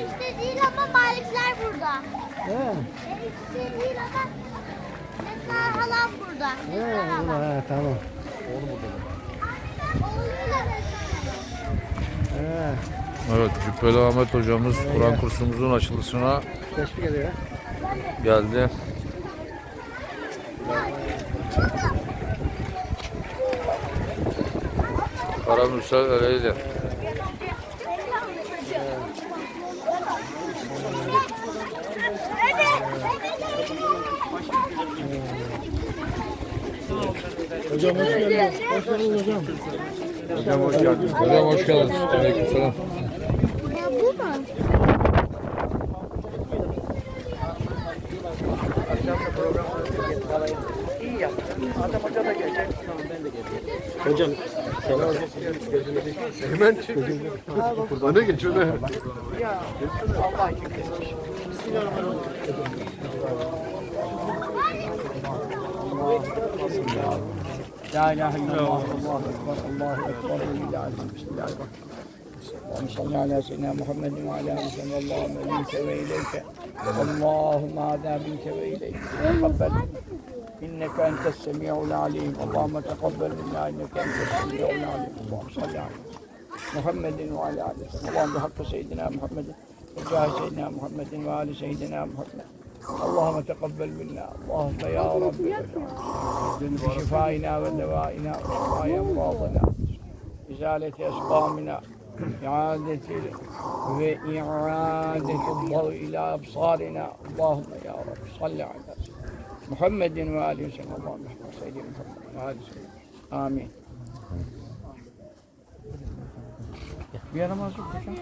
enişte değil ama Malikler burada. He. Enişte değil ama Neslihan halam burada. He, Neslihan halam. burada, he, tamam. Oğluyla Neslihan. He. Evet Cübbeli Ahmet hocamız Kur'an kursumuzun açılışına Teşvik ediyor. geldi. Karamürsel Ereğli. Hocam hoş geldiniz. Hoş geldiniz hocam. Hocam hoş geldiniz. Hocam hoş geldiniz. Aleykümselam. Ya bu mu? Hocam selam. Hemen çek. Kurbana geç öyle. La ilahe illallah, Allahu ekber, Allahu ekber, Bismillahirrahmanirrahim. Bismillahirrahmanirrahim. Salli ala seyyidina Muhammedin ve ala alihi sallallahu aleyhi ve ileyke. Allahümme adâ minke ve ileyke. Tekabbel. İnneke entes semî'ul alîm. Allahümme tekabbel minna inneke entes semî'ul alîm. Allahümme salli ala Muhammedin ve ala alihi. Allahümme hakkı seyyidina Muhammedin. Ve cahil seyyidina Muhammedin ve ali seyyidina Muhammedin. اللهم تقبل منا. اللهم يا رب. بشفائنا ودوائنا وشفاء أمراضنا. إزالة أسقامنا. إعادة وإعادة الضوء إلى أبصارنا. اللهم يا رب صل على سيدنا محمد وآله وسلم. اللهم احفظ سيدنا محمد وآله وسلم آمين. Bir yaramaz yok hocam.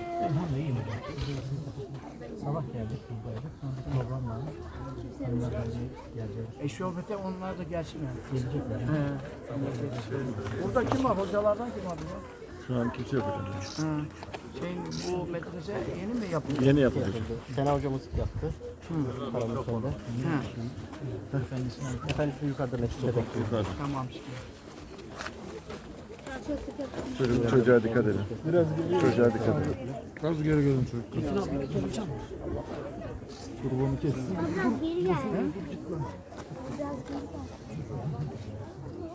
Sabah geldik, buradaydık. Sonra program varmış. Onlar da gelecek. E şöbete onlar da gelsin yani. Gelecekler. He. Burada kim var? Hocalardan kim var? burada? Şu an kimse yok hocam. Hı. Şey, bu medrese yeni mi yapıldı? Yeni yapılacak. Sena hocamız yaptı. Karamürsel'de. Hı. Efendisi yukarıda mescitte bekliyor. Tamam şimdi. Çocuğa, çocuğa dikkat edin. Biraz Çocuğa dikkat edin. Az geri gelin çocuk. Biraz geri gel. Biraz geri gel.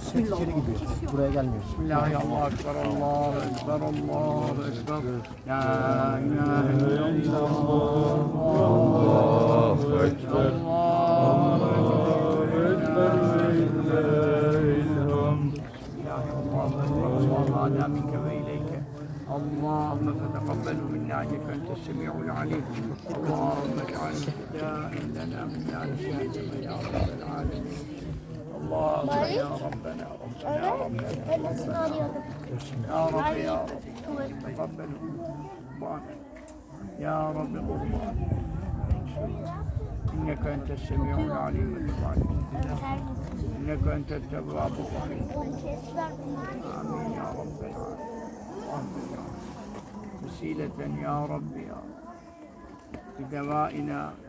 Bismillah. içeri gidiyor. Buraya gelmiyor. Bismillahirrahmanirrahim. Allahu Ekber, Allahu Ekber. La ilahe illallah. Allahu Ekber. Allahu اللهم منك وإليك اللهم فتقبل منا إنك أنت السميع العليم اللهم اجعل هداء لنا منا نسألك يا رب العالمين ben nasıl arıyordum? Ya Rabbi ya Rabbi. Tekabbel Muhammed. Ya Rabbi kurban. İnneke ente semiyul alim ve tuhalim. İnneke ente tevvabu rahim. Amin ya ya Rabbi. Amin ya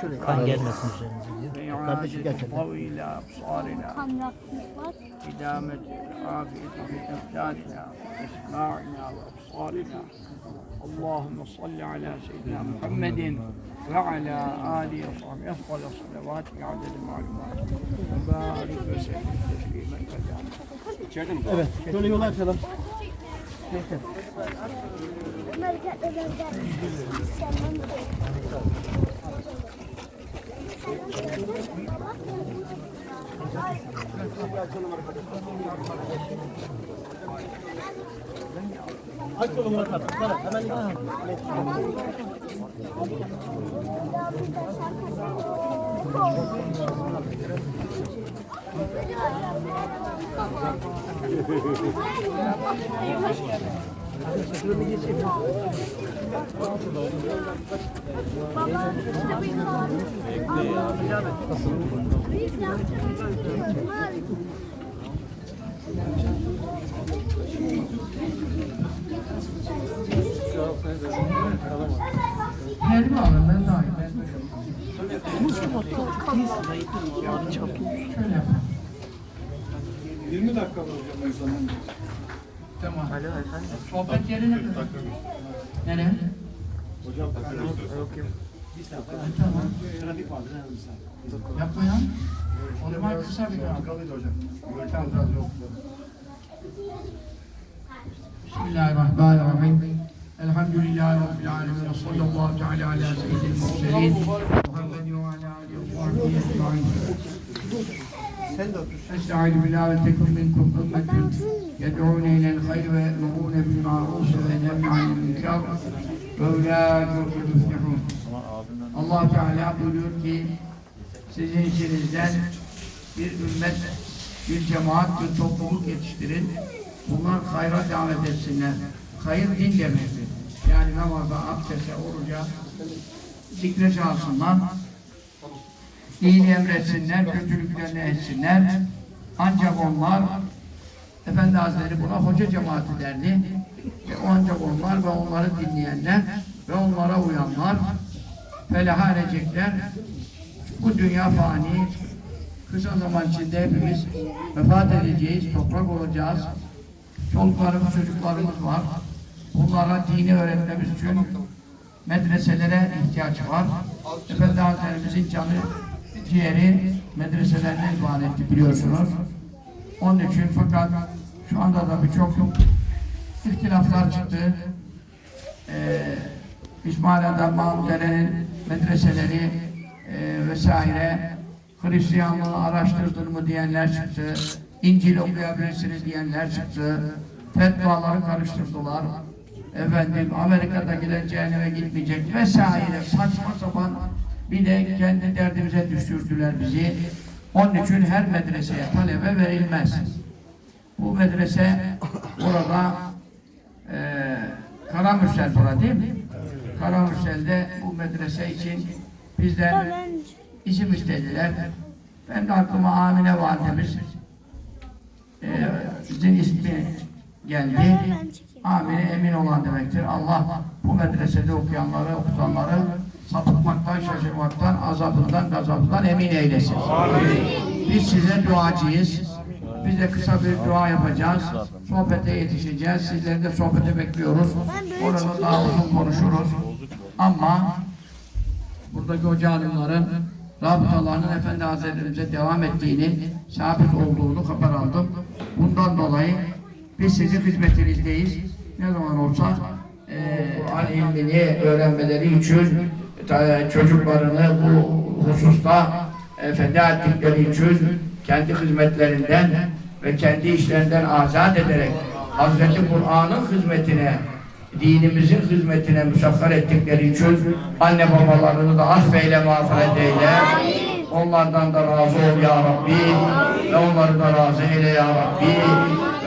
Şöyle kan gelmesin üzerinize diyor. Kardeşim gerçekten. Kan. İdamet afiyeti fi ve absarina. Allahümme salli ala seyyidina Muhammedin ve ala âlihi ve sahbihi efkâle salavâti adedi malumat. Mübarek ve seyyidin teslimen kadar. İçeride? Evet. Şöyle yol açalım. Merkezde ben de. Aç yolu Murat abi. Hemen hemen. Baba yaptırmışsın. Elimi alın ben daha iyi. Ben Şöyle yapın. 20 dakika var hocam en son. Tamam. Sohbet yeri ne? Nere? Hocam Tamam. Yapma ya. O zaman kısa bir daha. Kalıydı hocam. Görkem biraz yoktu. Bismillahirrahmanirrahim. Elhamdülillahi Rabbil alemin. Sallallahu teala ala seyyidil murselin. Muhammedin ve ala alihi ve sahbihi ecma'in. Estaizu billahi ve tekun minkum ümmetun yed'ûne ilel hayr ve ye'murûne bil ma'rûf ve yenhevne anil münker ve humul müflihûn. Allah Teala buyuruyor ki sizin içinizden bir ümmet, bir cemaat, bir topluluk yetiştirin. Bunlar hayra davet etsinler. Hayır din demektir. Yani namaza, abdeste, oruca, zikre çağırsınlar. İyiliği emretsinler, kötülüklerini etsinler. Ancak onlar, Efendi Hazretleri buna hoca cemaati derdi. Ve ancak onlar ve onları dinleyenler ve onlara uyanlar felaha erecekler. Bu dünya fani. Kısa zaman içinde hepimiz vefat edeceğiz, toprak olacağız. Çoluklarımız, çocuklarımız var. Bunlara dini öğretmemiz için medreselere ihtiyaç var. Efendi Hazretlerimizin canı, ciğeri medreselerden ibaretti biliyorsunuz. Onun için fakat şu anda da birçok ihtilaflar çıktı. Ee, İsmail Adam Mahmudelerin medreseleri e, vesaire Hristiyanlığı araştırdın mı diyenler çıktı. İncil okuyabilirsiniz diyenler çıktı. Fetvaları karıştırdılar. Efendim Amerika'dakiler cehenneme gitmeyecek vesaire saçma sapan bir de kendi derdimize düşürdüler bizi. Onun için her medreseye talebe verilmez. Bu medrese burada eee Karamürsel burada değil mi? Karamürsel'de bu medrese için bizden isim istediler. Ben de aklıma Amine Validemiz eee bizim ismi geldi. Amine emin olan demektir. Allah bu medresede okuyanları, okutanları sapıtmaktan, şaşırmaktan, azabından, gazabından emin eylesin. Biz size duacıyız. Biz de kısa bir dua yapacağız. Sohbete yetişeceğiz. Sizleri de sohbete bekliyoruz. Orada daha uzun konuşuruz. Ama buradaki hoca hanımların rabıtalarının Efendi Hazretlerimize devam ettiğini, sabit olduğunu haber aldım. Bundan dolayı biz sizin hizmetinizdeyiz. Ne zaman olsa eee Kur'an ilmini öğrenmeleri için çocuklarını bu hususta e, feda ettikleri için kendi hizmetlerinden ve kendi işlerinden azat ederek Hazreti Kur'an'ın hizmetine dinimizin hizmetine müsaffar ettikleri için anne babalarını da affeyle mağfiret eyle. Onlardan da razı ol ya Rabbi ve onları da razı eyle ya Rabbi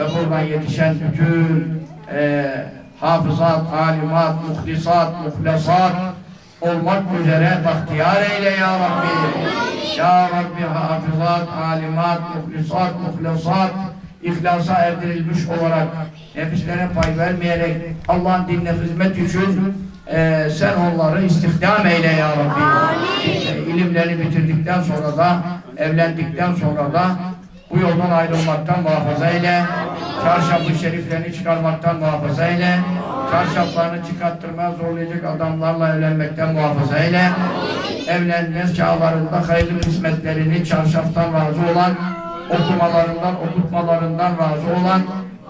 ve buradan yetişen bütün e, hafızat, alimat, muhlisat, muhlesat olmak üzere bahtiyar eyle ya Rabbi. Ya Rabbi hafızat, alimat, muhlisat, muhlesat ihlasa erdirilmiş olarak nefislerine pay vermeyerek Allah'ın dinine hizmet için e, sen onları istihdam eyle ya Rabbi. E, ilimlerini bitirdikten sonra da evlendikten sonra da bu yoldan ayrılmaktan muhafaza eyle. Çarşafı şeriflerini çıkarmaktan muhafaza eyle. Çarşaflarını çıkarttırmaya zorlayacak adamlarla evlenmekten muhafaza eyle. Evlenme çağlarında hayırlı kısmetlerini çarşaftan razı olan okumalarından, okutmalarından razı olan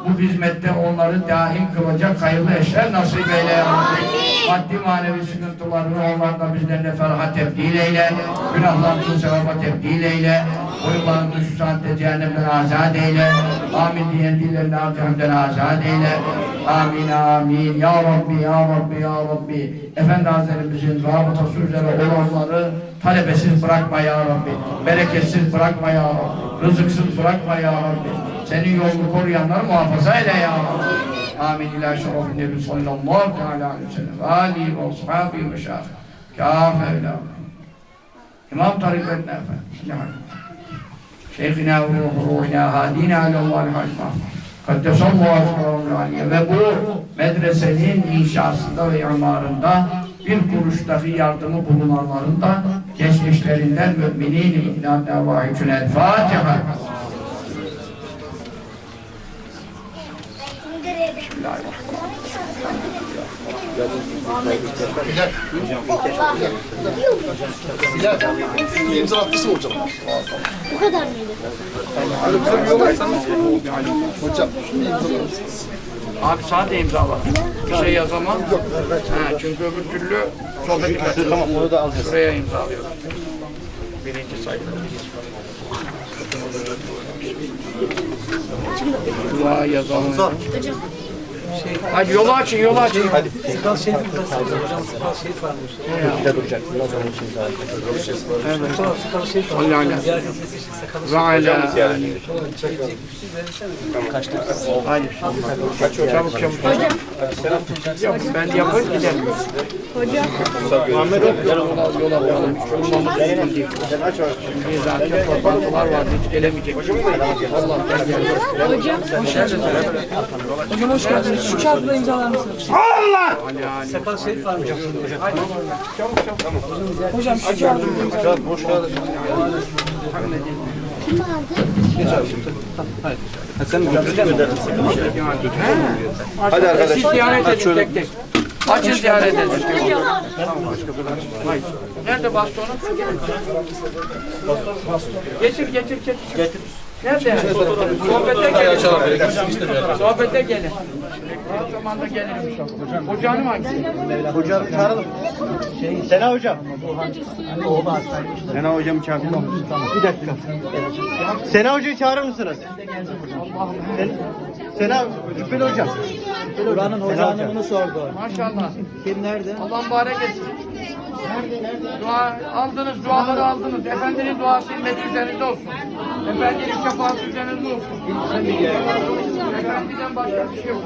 bu hizmette onları daim kılacak hayırlı eşler nasip eyle ya Rabbi. Maddi manevi sıkıntılarını onlarla bizlerle ferhat tebdil eyle. Günahlarımızı sevaba tebdil eyle. Oyunlarımızı şu saatte cehennemden azat eyle. Amin diyen dillerini cehennemden azat eyle. Amin amin. Ya Rabbi ya Rabbi ya Rabbi. Efendi Hazretlerimizin rabıtası üzere olanları talebesiz bırakma ya Rabbi. Bereketsiz bırakma ya Rabbi. Rızıksız bırakma ya Rabbi. Senin yolunu koruyanları muhafaza eyle ya Rabbi. Amin. İlâ şerefin nebi sallallahu teâlâ aleyhi ve sellem. Ve âlihi ve ashabihi ve şâfi. Kâfe ilâ. Şeyhina ve ruhu ruhina hadina alallâhi hacma. Kaddesallahu aliyye. Ve bu medresenin inşasında ve imarında bir kuruş dahi yardımı bulunanların da geçmişlerinden müminin müminat nevâhicün el Fatiha. Bu kadar mıydı? Abi sade imza var. Bir şey yazamam. Ha, çünkü öbür türlü sohbet kaçırır. Tamam onu da alacağız. Şuraya imzalıyorum. Birinci sayfa. Dua yazalım. Hadi yolu açın, yolu açın. Hadi. Sakal şehit uzatsaydı hocam sakal şehit varmış. Evet. Sonra sakal şehit varmış. Allah Allah. Ziyaret etmesi için sakalı Ve ala. Hadi. Çabuk çabuk. Yok, ben yaparım giderim. Hocam. Muhammed yola yola bağlamış. Olmamız mümkün değil. Şimdi zaten toplantılar vardı hiç gelemeyecek. Geldim. Hocam hoş geldiniz. Şu kağıtla imzalar mısınız? Allah! Sakal şehit varmış. Hocam şu kağıtla Kim aldı? Hadi arkadaşlar. Ziyaret edin tek tek. Açın ziyaret edin. Hayır. Nerede bastonu? Getir getir getir. Getir. Nerede? Sohbete gelin. Sohbete gelin. O zaman da gelirim inşallah. Hocanın hangisi? Hocam çağıralım. Sena hocam. Sena hocam çağıralım. Bir dakika. Sena hocayı çağırır mısınız? Sen- Sena, Cübbeli hocam. Buranın hoca hanımını sordu. Maşallah. Kim nerede? Allah mübarek etsin. Dua aldınız, duaları aldınız. Efendinin duası himmet üzerinize olsun. Efendinin şefaati üzerinize olsun. Efendiden başka bir şey yok.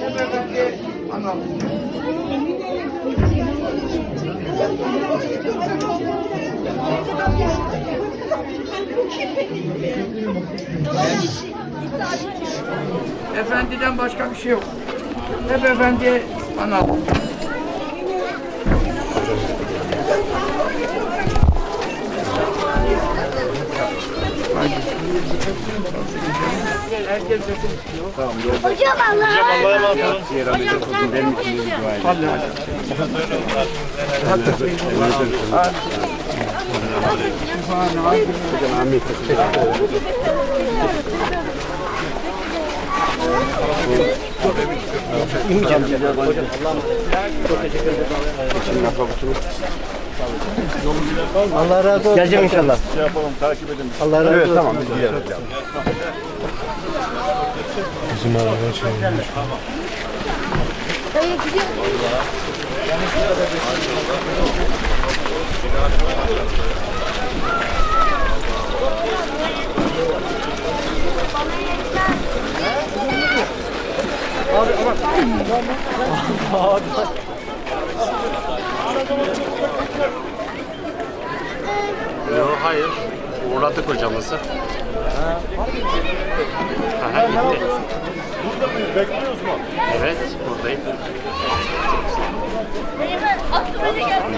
Hep efendi anladım. Efendiden başka bir şey yok. Hep efendi anladım. Hocam Allah'a emanet olun. Hocam sen benim için Hadi Allah razı olsun. Geleceğim inşallah. Şey yapalım, takip edin. Allah razı olsun. Evet, tamam. Biz gidelim. Böyle gidiyor. Yok hayır. Uğurladık hocamızı. Aha, gitti. Bekliyoruz mu? Evet buradayım. Aklıma ne geldi?